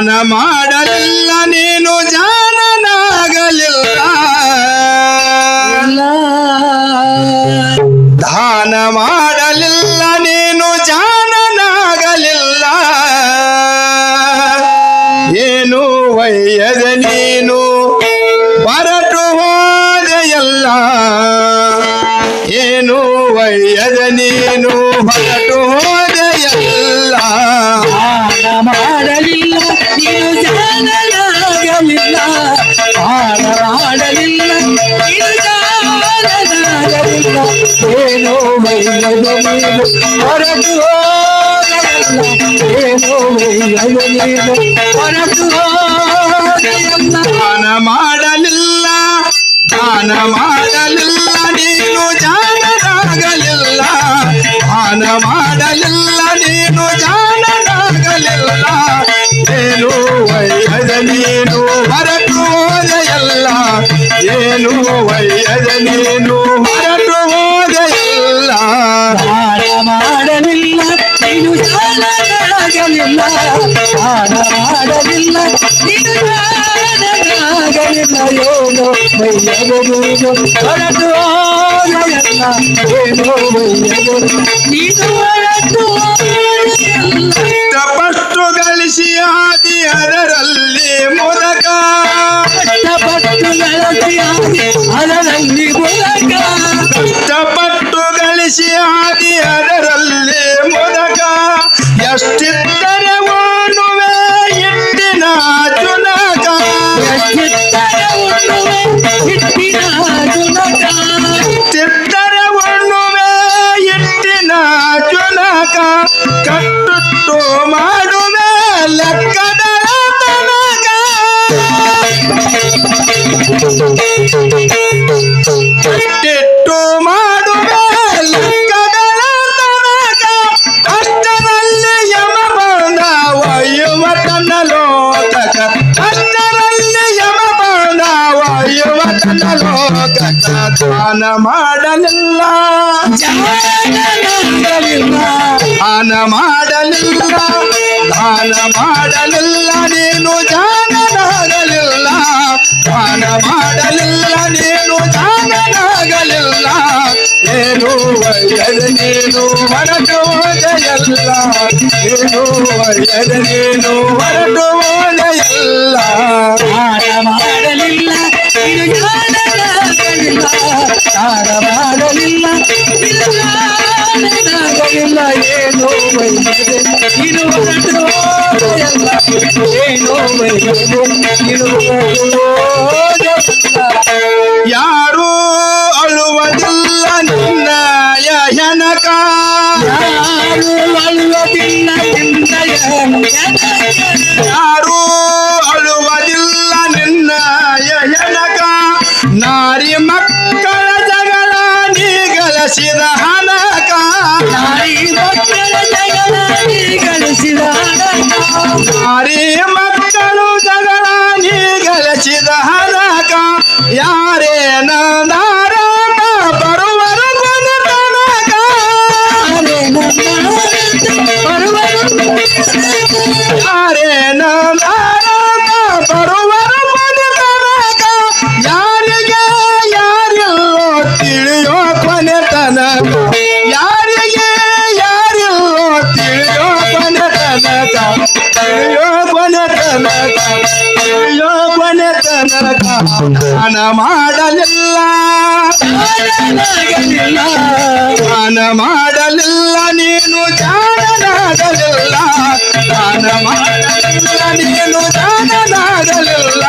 ದಾನ ಮಾಡಲಿಲ್ಲ ನೀನು ಜಾನನಾಗಲಿಲ್ಲ ದಾನ ಮಾಡಲಿಲ್ಲ ದಾನ ಮಾಡಲಿಲ್ಲ ನೀನು ಜಾನರಾಗಲಿಲ್ಲ ದಾನ ಮಾಡಲಿಲ್ಲ ನೀನು ಜಾನರಾಗಲಿಲ್ಲ ಏನು ವಯ್ಯದ ನೀನು ಹೊರಟು ಹೋದೆಯಲ್ಲ ಏನು ವಯ್ಯದ ನೀನು ಮಾಡಲಿಲ್ಲ ಜಾನನಾಗಲಿಲ್ಲ ಏನೋ ಹೊರಟು ನೀನು ಹೊರಟು ತಪಸ್ಸು ಗಳಿಸಿ ಆದಿ ಅದರಲ್ಲಿ ಮುದಕ ಕಷ್ಟಪಟ್ಟು ಆದಿ ಅದರಲ್ಲಿ ಮೂಲಕ ಕಷ್ಟಪಟ್ಟು ಗಳಿಸಿ ಆದಿ ಅದರಲ್ಲಿ ಕಟ್ಟಿಟ್ಟು ಮಾಡುವೆ ಅಷ್ಟರಲ್ಲಿ ಯಮ ಬಂದ ಯಮ ಮಾಡಲಿಲ್ಲ. ದಾನ ಮಾಡಲಿಲ್ಲ. ದಾನ ಮಾಡಲಿಲ್ಲ. ನೀನು ಜಾನನಾಗಲಿಲ್ಲ ದಾನ ಮಾಡಲಿಲ್ಲ, ನೀನು ಜಾನನಾಗಲಿಲ್ಲ ನೀನು ವಯ್ಯದ ನೀನು ಹೊರಟು ನೀನು ಹೊರಟು ಹೋದೆಯಲ್ಲ. ದಾನ ಮಾಡಲಿಲ್ಲ, ನೀನು ದಾನ ಮಾಡಲಿಲ್ಲ ನೀನು ಜಾನನಾಗಲಿಲ್ಲ ಏನೋ ವೈದ್ಯದೆ ನೀನು ಹೊರಟು ಹೋದೆಯಲ್ಲ ಏನೋ ವೈದ್ಯದೆ ನೀನು ನಾಯಿ ಮಕ್ಕಳ ಜಗಳ ನೀ ಗಳಿಸಿದ ನಾರಿ ಮಕ್ಕಳು ಜಗಳ ನೀ ಗಳಿಸಿದ ಹನಕ ಯಾರೇನ ನಾರಾಟ ಬರುವರು ಬರುವರು ದಾನ ಮಾಡಲಿಲ್ಲ. ದಾನ ಮಾಡಲಿಲ್ಲ, ನೀನು ಜಾಣನಾಗಲಿಲ್ಲ ದಾನ ಮಾಡಲಿಲ್ಲ, ನೀನು ಜಾಣನಾಗಲಿಲ್ಲ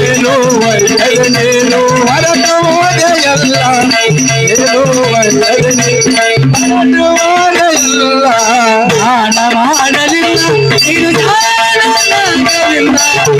ನೀನು ವೈದ್ಯರು ನೀನು ಹೊರತು ಓದೆಯಲ್ಲ ನೀನು ವೈದ್ಯರು ನೀನು ಹೋದೆಯಲ್ಲ.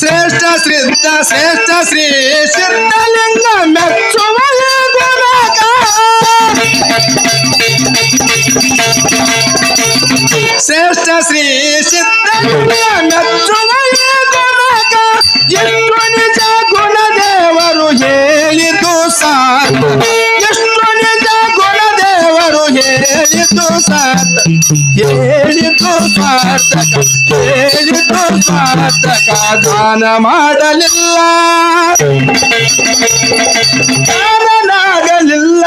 ಶ್ರೇಷ್ಠ ಸಿದ್ಧ ಶ್ರೇಷ್ಠ ಶ್ರೀ ಸಿದ್ಧಲಿಂಗ ಮೆಚ್ಚುವ ಶ್ರೇಷ್ಠ ಶ್ರೀ ಸಿದ್ಧ ಹೇಳಿದ್ದು ಸಾಕು ಹೇಳಿದ್ದು ಸಾರ್ಥಕ. ಹೇಳಿದ್ದು ಸಾರ್ಥಕ. ದಾನ ಮಾಡಲಿಲ್ಲ. ದಾನನಾಗಲಿಲ್ಲ.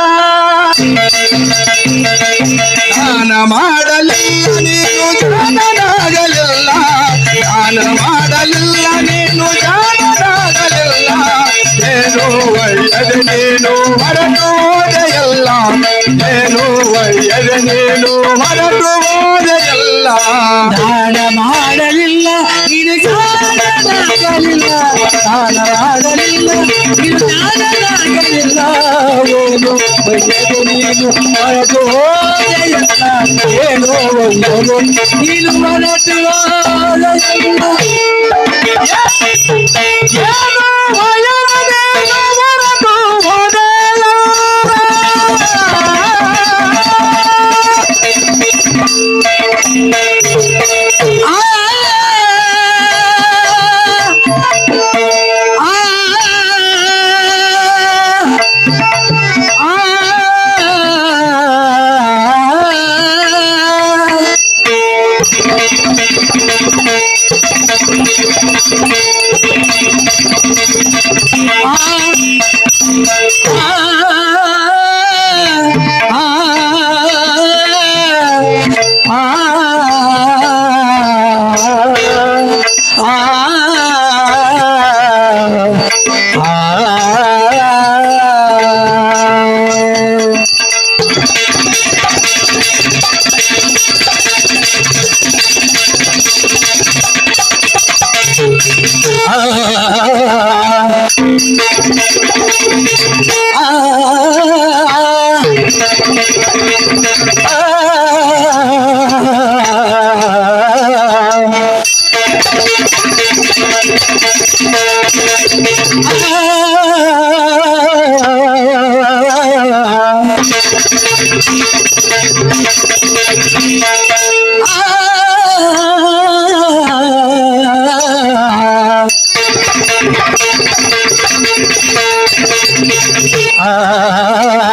ದಾನ ಮಾಡಲಿಲ್ಲ ನೀನು. ದಾನನಾಗಲಿಲ್ಲ. ದಾನ ಮಾಡಲಿಲ್ಲ ನೀನು. ದಾನನಾಗಲಿಲ್ಲ. ಏನು ಒಳ್ಳೆಯದು ನೀನು. ಹೊರಟು ಏನು ಒಳ್ಳೆಯದು ನೀನು ಮರತು ಹೋದೆಯಲ್ಲ ದಾನ ಮಾಡಲಿಲ್ಲ ನೀನು ಜಾಣನಾಗಲಿಲ್ಲ ದಾನ ಮಾಡಲಿಲ್ಲ ನೀನು ಜಾಣನಾಗಲಿಲ್ಲ ಏನು ಬಯ್ಯದು ನೀನು ಹೊರಟು ಹೋದೆಯಲ್ಲ ಏನು ಒಯ್ಯದು ನೀನು ಹೊರಟು ಹೋದೆಯಲ್ಲ ಏನು Ah! ah.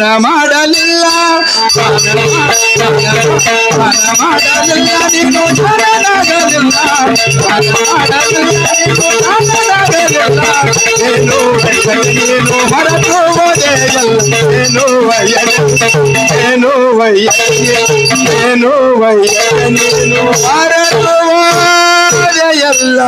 ದಾನ ಮಾಡಲಿಲ್ಲ. ದಾನ ಮಾಡಲಿಲ್ಲ ನೀನು ಏನು ಏನು ಏನು ಏನು